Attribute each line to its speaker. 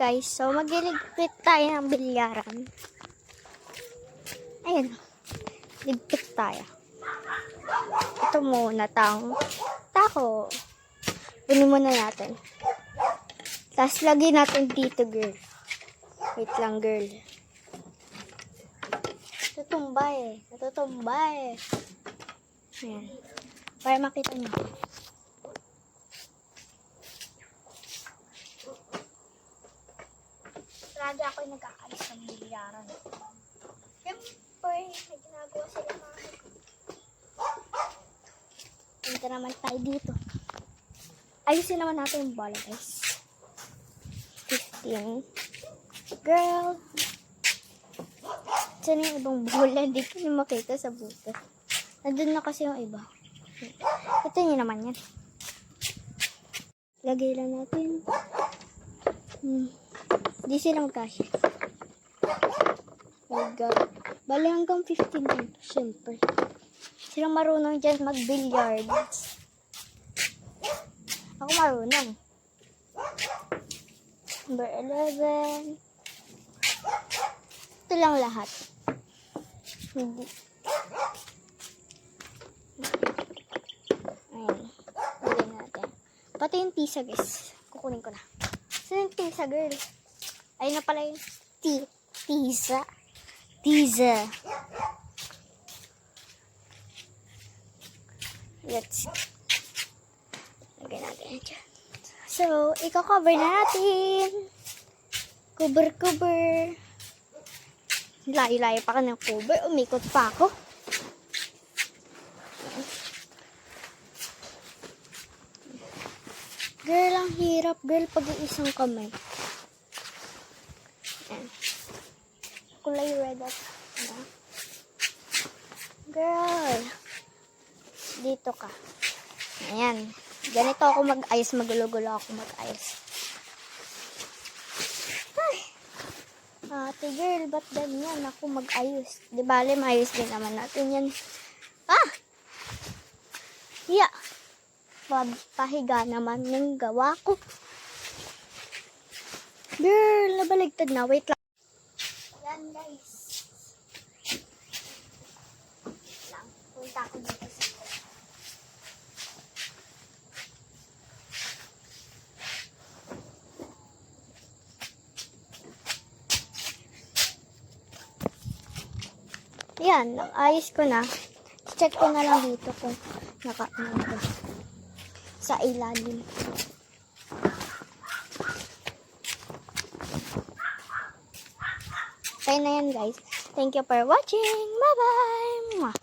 Speaker 1: guys, so magliligpit tayo ng bilyaran. Ayun. Ligpit tayo. Ito muna tang tako. Kunin muna natin. Tapos lagyan natin dito, girl. Wait lang, girl. Natutumba eh. Natutumba eh. Ayan. Para makita nyo. Lagi ako yung nag-aalis ng bilyaran. Siyempre, may ginagawa sila mga Punta naman tayo dito. Ayusin naman natin yung bola, guys. 15. Girl. Saan yung ibang bola? Hindi ko na makita sa buto. Nandun na kasi yung iba. Ito nyo naman yan. Lagay lang natin. Hmm. Hindi sila magkasya. Oh God. Bali hanggang 15 lang. Siyempre. Sila marunong dyan mag-billiards. Ako marunong. Number 11. Ito lang lahat. Hindi. Ayan. Lagay natin. Pati yung tisa, guys. Kukunin ko na. Saan yung tisa, girl? Ayun na pala yung ti tisa. Tisa. Let's lagay natin dyan. So, i-cover na natin. Cover, cover. Layo-layo pa ka ng cover. Umikot pa ako. Girl, ang hirap. Girl, pag isang kamay. Kulay red at ano? Girl. Dito ka. Ayan. Ganito ako mag-ayos. Magulo-gulo ako mag-ayos. Ay. Ate girl, ba't ganyan ako mag-ayos? Di bale, maayos din naman natin yan. Ah! Yeah. Pahiga naman yung gawa ko. Girl, nabaligtad na. Wait lang. Yan, guys. Lang. Punta ako dito sa Yan, ayos ko na. Check ko na lang dito kung naka ano sa ilalim. Kaya na yan guys. Thank you for watching. Bye-bye!